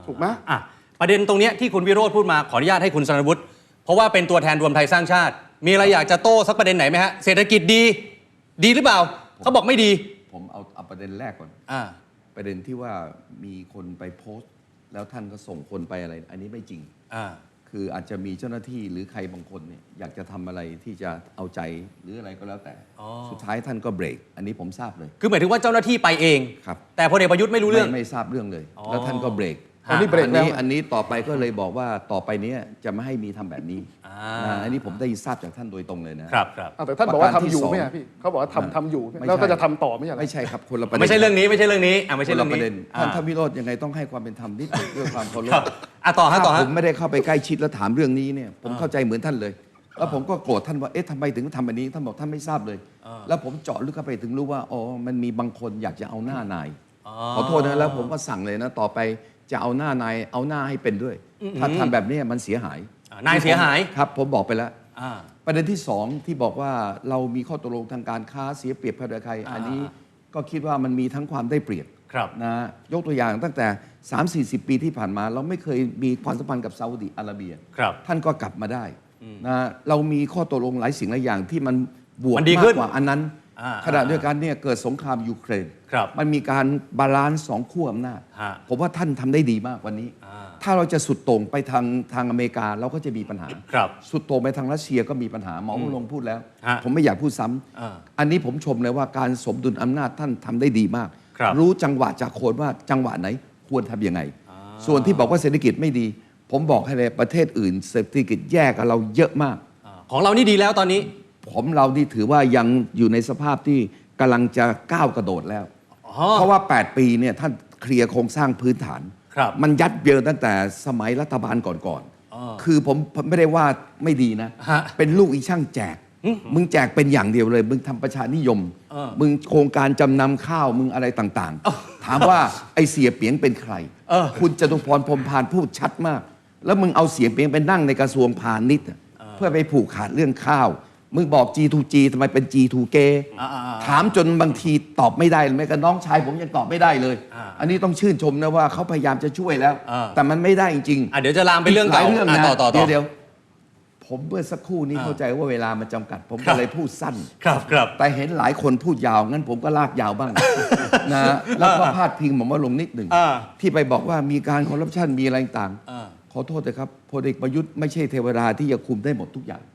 Speaker 5: ถูกไหม
Speaker 1: อะประเด็นตรงเนี้ยที่คุณวิโรธพูดมาขออนุญาตให้คุณสรวุฒิเพราะว่าเป็นตัวแทนรวมไทยสร้างชาติ มีอะไรอยากจะโต้สักประเด็นไหนไหมฮะเศรษฐกิจดี ดีหรือเปล่าเขาบอกไม่ดี
Speaker 2: ผมเอาเอาประเด็นแรกก่อน
Speaker 1: อ่า
Speaker 2: ประเด็นที่ว่ามีคนไปโพสต์ แล้วท่านก็ส่งคนไปอะไร อันนี้ไม่จริง
Speaker 1: อ่า
Speaker 2: คืออาจจะมีเจ้าหน้าที่หรือใครบางคนเนี่ยอยากจะทำอะไรที่จะเอาใจหรืออะไรก็แล้วแต่
Speaker 1: อ๋อ
Speaker 2: สุดท้ายท่านก็เบรก อันนี้ผมทราบเลย
Speaker 1: คือหมายถึงว่าเจ้าหน้าที่ไปเอง
Speaker 2: ครับ
Speaker 1: แต่พลเอกประยุทธ์ไม่รู้เรื่อง
Speaker 2: ไม่ไม่ทราบเรื่องเลย
Speaker 1: อ๋อ
Speaker 2: แล้วท่านก็เบรก
Speaker 5: อันนี้เบรก
Speaker 2: อัน
Speaker 5: แล้ว
Speaker 2: นี้อันนี้ต่อไปก็เลยบอกว่าต่อไปเนี้ยจะไม่ให้มีทำแบบนี้
Speaker 1: อ่า
Speaker 2: นะอันนี้ผมได้ทราบจากท่านโดยตรงเลยนะ ครับ
Speaker 1: ครับ
Speaker 5: อ้าวแต่ท่านบอกว่า
Speaker 2: ประการที่
Speaker 5: ทำอยู่
Speaker 2: สอง
Speaker 5: ไหมอะพี่เขาบอกว่าทำทำอยู่
Speaker 2: ไม่
Speaker 5: แล้วก็
Speaker 2: ใช่
Speaker 5: จะทำต่อไม่ใช่เหรอ
Speaker 2: ไม่ใช่ครับคนละประเด็น
Speaker 1: ไม่ใช่เรื่องนี้ไม่ใช่เรื่องนี้อ่าไม่
Speaker 2: ค
Speaker 1: ใช่
Speaker 2: น
Speaker 1: เรื่
Speaker 2: ละ
Speaker 1: อง
Speaker 2: ประ
Speaker 1: นี้
Speaker 2: เด็น
Speaker 1: อ่า
Speaker 2: ท่านทวิโรจน์ยังไงต้องให้ความเป็นธรรมนิดหนึ่งด้วยความเคารพ
Speaker 1: ครับอะต่อฮะต่อ
Speaker 2: ถ้า
Speaker 1: ฮะ
Speaker 2: ผมไม่ได้เข้าไปใกล้ชิดแล้วถามเรื่องนี้เนี่ยผมเข้าใจเหมือนท่านเลย แล้วผมก็โกรธท่านว่าเอ๊ะทำไมถึงทำแบบนี้ท่านบอกท่านไม่ทราบเลย แล้วผมเจาะลึกเข้าไปถึงรู้ว่าอ๋อมันมีบางคนอยากจะเอาหน้านาย ขอโทษนะแล้วผมก็สั่งเลยนะต่อไป จะเอาหน้านายเอาหน้าให้เป็นด้วย ถ้าทำแบบนี้มันเสียหาย
Speaker 1: อ่านายเสียหาย
Speaker 2: ครับ ผมบอกไปแล้ว
Speaker 1: อ่า
Speaker 2: ประเด็นที่สองที่บอกว่าเรามีข้อตกลงทางการค้าเสียเปรียบใครใครอันนี้ก็คิดว่ามันมีทั้งความได้เปรียบ
Speaker 1: ครับ
Speaker 2: นะยกตัวอย่างตั้งแต่ 3 4 0 ปีที่ผ่านมา เราไม่เคยมีความสัมพันธ์กับซาอุดิอาระเบีย
Speaker 1: ครับ
Speaker 2: ท่านก็กลับมาได้นะเรามีข้อตกลงหลายสิ่งหลายอย่างที่มันบวก
Speaker 1: มันดี
Speaker 2: มา
Speaker 1: ขึ้
Speaker 2: ก
Speaker 1: น
Speaker 2: กว่าอันนั้น
Speaker 1: อ่า
Speaker 2: ขณะเดียวกันเนี่ยเกิดสงครามยูเครน
Speaker 1: ครับ
Speaker 2: มันมีการบาลานซ์สองขั้วอำนาจ
Speaker 1: ฮะ
Speaker 2: ผมว่าท่านทำได้ดีมากวันนี้
Speaker 1: อ่า
Speaker 2: ถ้าเราจะสุดโต่งไปทางทางอเมริกาเราก็จะมีปัญหา
Speaker 1: ครับ
Speaker 2: สุดโต่งไปทางรัสเซียก็มีปัญหาหมอวรงค์พูดแล้ว
Speaker 1: ฮะ
Speaker 2: ผมไม่อยากพูดซ้ำ
Speaker 1: อ่า
Speaker 2: อันนี้ผมชมเลยว่าการสมดุลอำนาจท่านทำได้ดีมาก
Speaker 1: ครับ
Speaker 2: รู้จังหวะจากโคนว่าจังหวะไหนควรทำยังไง ส่วนที่บอกว่าเศรษฐกิจไม่ดี ผมบอกให้เลยประเทศอื่น เศรษฐกิจแย่กับเราเยอะมาก
Speaker 1: อ่าของเรานี่ดีแล้วตอนนี้
Speaker 2: ผมเรานี่ถือว่ายังอยู่ในสภาพที่กำลังจะก้าวกระโดดแล้ว
Speaker 1: อ๋อ
Speaker 2: เพราะว่า 8 ปีเนี่ยท่านเคลียร์โครงสร้างพื้นฐาน
Speaker 1: ครับ
Speaker 2: มันยัดเยินตั้งแต่สมัยรัฐบาลก่อน
Speaker 1: อ๋อ
Speaker 2: ๆคือผมผมไม่ได้ว่าไม่ดีนะ
Speaker 1: ฮะ
Speaker 2: เป็นลูกอีช่างแจก มึงแจกเป็นอย่างเดียวเลย มึงทำประชานิยม
Speaker 1: เออ
Speaker 2: มึงโครงการจำนำข้าวมึงอะไรต่างๆ ถามว่าไอเสียเปียงเป็นใคร
Speaker 1: เออ
Speaker 2: คุณจตุพรพรหมพานพูดชัดมาก แล้วมึงเอาเสียเปียงไปนั่งในกระทรวงพาณิชย์อะเพื่อไปผูกขาดเรื่องข้าว มึงบอก G2G ทำไมเป็น G2G
Speaker 1: อ่าๆๆ
Speaker 2: ถามจนบางทีตอบไม่ได้เลยแม้กระน้องชายผมยังตอบไม่ได้เลย
Speaker 1: อ่า
Speaker 2: อันนี้ต้องชื่นชมนะว่าเขาพยายามจะช่วยแล้ว
Speaker 1: อ่า
Speaker 2: แต่มันไม่ได้จริงๆ
Speaker 1: อะเดี๋ยวจะลามไปเรื่อง
Speaker 2: หลา
Speaker 1: เก่าย
Speaker 2: เรื่อง
Speaker 1: อะ
Speaker 2: นะ
Speaker 1: ต่อต่อต่
Speaker 2: เดี๋
Speaker 1: อ
Speaker 2: ยวเดี๋ยวผมเมื่อสักครู่นี้
Speaker 1: อ่า
Speaker 2: เข้าใจว่าเวลามันจำกัด ผม
Speaker 1: ครั
Speaker 2: ก็
Speaker 1: บ
Speaker 2: เลยพูดสั้น
Speaker 1: ครับครับ
Speaker 2: แต่เห็นหลายคนพูดยาว งั้นผมก็ลากยาวบ้างนะแล้วก็พาดพิงผมว่าลงนิดหนึ่ง
Speaker 1: อ่า
Speaker 2: ที่ไปบอกว่ามีการคอร์รัปชันมีอะไรต่าง
Speaker 1: อ่า
Speaker 2: ขอโทษนะครับพลเอกประยุทธ์ไม่ใช่เทวดาที่จะคุมได้หมดทุกอย่าง
Speaker 1: อ๋อ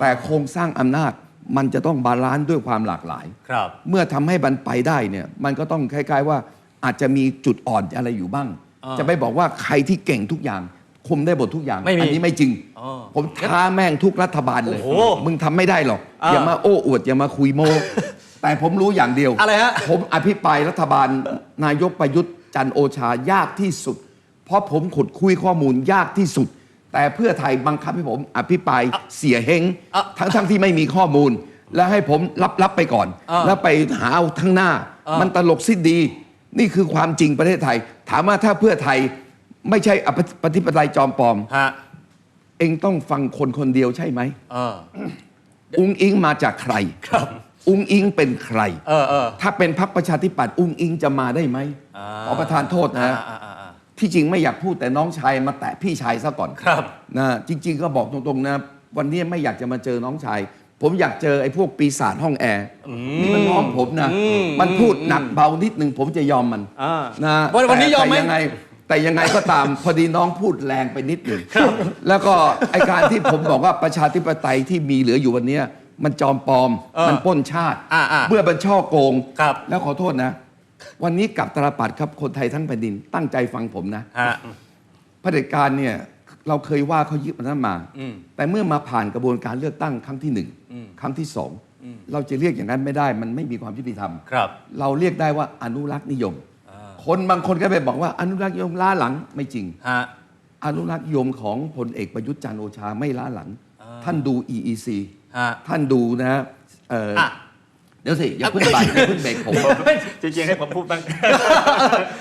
Speaker 2: แต่โครงสร้างอำนาจมันจะต้องบาลานซ์ด้วยความหลากหลาย
Speaker 1: ครับ
Speaker 2: เมื่อทำให้มันไปได้เนี่ยมันก็ต้องคล้ายๆว่าอาจจะมีจุดอ่อนอะไรอยู่บ้าง
Speaker 1: อ่า
Speaker 2: จะไม่บอกว่าใครที่เก่งทุกอย่างคุมได้หมดทุกอย่าง
Speaker 1: ไม่มี
Speaker 2: อันี้ไม่จริง
Speaker 1: อ๋อ
Speaker 2: ผมท้าแม่งทุกรัฐบาลเลย
Speaker 1: โอ้โห
Speaker 2: มึงทำไม่ได้หรอก
Speaker 1: อ่า
Speaker 2: อย่ามาโอ้อวดอย่ามาคุยโม แต่ผมรู้อย่างเดียว
Speaker 1: อะไรฮะ
Speaker 2: ผมอภิปรายรัฐบาลนายกประยุทธ์จันทร์โอชายากที่สุด เพราะผมขุดคุยข้อมูลยากที่สุด แต่เพื่อไทยบังคับให้ผมอภิปรายเสียเฮง
Speaker 1: อะ
Speaker 2: ทั้งทั้งที่ไม่มีข้อมูล แล้วให้ผมรับรับไปก่อน
Speaker 1: อ่า
Speaker 2: แล้วไปหาเอาทั้งหน้า
Speaker 1: อ่ามั
Speaker 2: มันตลกสิ้นดี นี่คือความจริงประเทศไทย ถามว่าถ้าเพื่อไทยไม่ใช่อปฏิปไตยจอมปลอม
Speaker 1: ฮะ
Speaker 2: เองต้องฟังคนคนเดียวใช่ไหม
Speaker 1: เออ
Speaker 2: อุ้งอิงมาจากใคร
Speaker 1: ครับ
Speaker 2: อุ้งอิงเป็นใคร
Speaker 1: เออเออ
Speaker 2: ถ้าเป็นพรรคประชาธิปัตย์อุ้งอิงจะมาได้ไหม
Speaker 1: อ่า
Speaker 2: ขอประทานโทษนะ
Speaker 1: อ่าอ่าอ่า
Speaker 2: ที่จริงไม่อยากพูดแต่น้องชายมาแตะพี่ชายซะก่อน
Speaker 1: ครับ
Speaker 2: นะจริง ๆ ก็บอกตรงๆนะ วันนี้ไม่อยากจะมาเจอน้องชาย ผมอยากเจอไอ้พวกปีศาจห้องแอร์นี่มันน้องผมนะ มันพูดหนักเบานิดนึงผมจะยอมมัน
Speaker 1: อ่า
Speaker 2: นะ
Speaker 1: วันวันนี้
Speaker 2: แต่
Speaker 1: ยอมไหม
Speaker 2: แต่ยังไงแต่ยังไงก็ตามพอดีน้องพูดแรงไปนิดหนึ่งแล้วก็ไอการที่ผมบอกว่าประชาธิปไตยที่มีเหลืออยู่วันเนี้ยมันจอมปลอม
Speaker 1: เออ
Speaker 2: มันปล้นชาติ
Speaker 1: อ่าอ่า
Speaker 2: เมื่อมันช่อโกง
Speaker 1: ครับ
Speaker 2: แล้วขอโทษนะ วันนี้กลับตาลปัดครับคนไทยทั้งแผ่นดินตั้งใจฟังผมนะ
Speaker 1: ฮะ
Speaker 2: เผด็จการเนี่ยเราเคยว่าเขายึดมันนั้นมา
Speaker 1: อืม
Speaker 2: แต่เมื่อมาผ่านกระบวนการเลือกตั้งครั้งที่หนึ่งครั้งที่สองเราจะเรียกอย่างนั้นไม่ได้ มันไม่มีความยุติธรรม
Speaker 1: ครับ
Speaker 2: เราเรียกได้ว่าอนุรักษ์นิยม คนบางคนก็ไปบอกว่าอนุรักษ์นิยมล้าหลังไม่จริง
Speaker 1: ฮะ
Speaker 2: อนุรักษ์นิยมของพลเอกประยุทธ์จันทร์โอชาไม่ล้าหลัง ท่านดู EEC
Speaker 1: ฮะ
Speaker 2: ท่านดูนะ เอ่ออ
Speaker 1: อะ
Speaker 2: เดี๋ยวสิ อย่าเพิ่งไปอย่าเพิ่งเบรกผม
Speaker 3: จริงๆให้ผมพูดบ้าง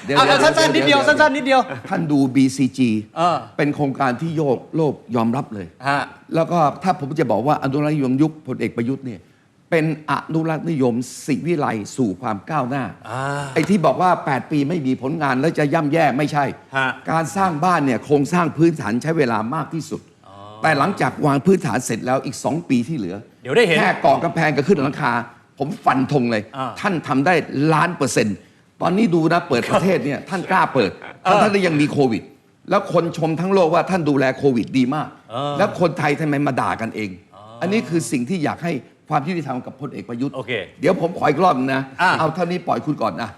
Speaker 2: เดี๋ยว
Speaker 1: เอา
Speaker 2: เดี๋ยว
Speaker 1: เอาสั้นๆนิดเดียว
Speaker 2: เดี๋ยว
Speaker 1: สั้นๆนิดเดียว
Speaker 2: ท่านดู BCG
Speaker 1: เออ
Speaker 2: เป็นโครงการที่โยกโลกยอมรับเลย
Speaker 1: ฮะ
Speaker 2: แล้วก็ถ้าผมจะบอกว่าอนุรักษ์นิยมยุคพลเอกประยุทธ์เนี่ยเป็นอนุรักษ์นิยมสิวิไลสู่ความก้าวหน้า
Speaker 1: อ่า
Speaker 2: ไอ้ที่บอกว่า 8 ปีไม่มีผลงานแล้วจะย่ำแย่ไม่ใช่
Speaker 1: ฮะ
Speaker 2: การสร้างบ้านเนี่ยโครงสร้างพื้นฐานใช้เวลามากที่สุด แต่หลังจากวางพื้นฐานเสร็จแล้วอีก 2 ปีที่เหลือ
Speaker 1: เดี๋ยวได้เห็น
Speaker 2: แค่ก่อกำแพงกับขึ้นหลังคา ผมฟันธงเลย
Speaker 1: อ่า
Speaker 2: ท่านทำได้ล้านเปอร์เซ็นต์ตอนนี้ดูนะเปิดประเทศเนี่ยท่านกล้าเปิดทั้งท่านที่ยังมีโควิด แล้วคนชมทั้งโลกว่าท่านดูแลโควิดดีมาก แล้วคนไทยทำไมมาด่ากันเอง อันนี้คือสิ่งที่อยากให้ความยุติธรรมกับพลเอกประยุทธ์
Speaker 1: โอเค
Speaker 2: เดี๋ยวผมขออีกรอบนึงนะ
Speaker 1: อ่า
Speaker 2: เอาเท่านี้ปล่อยคุณก่อนนะ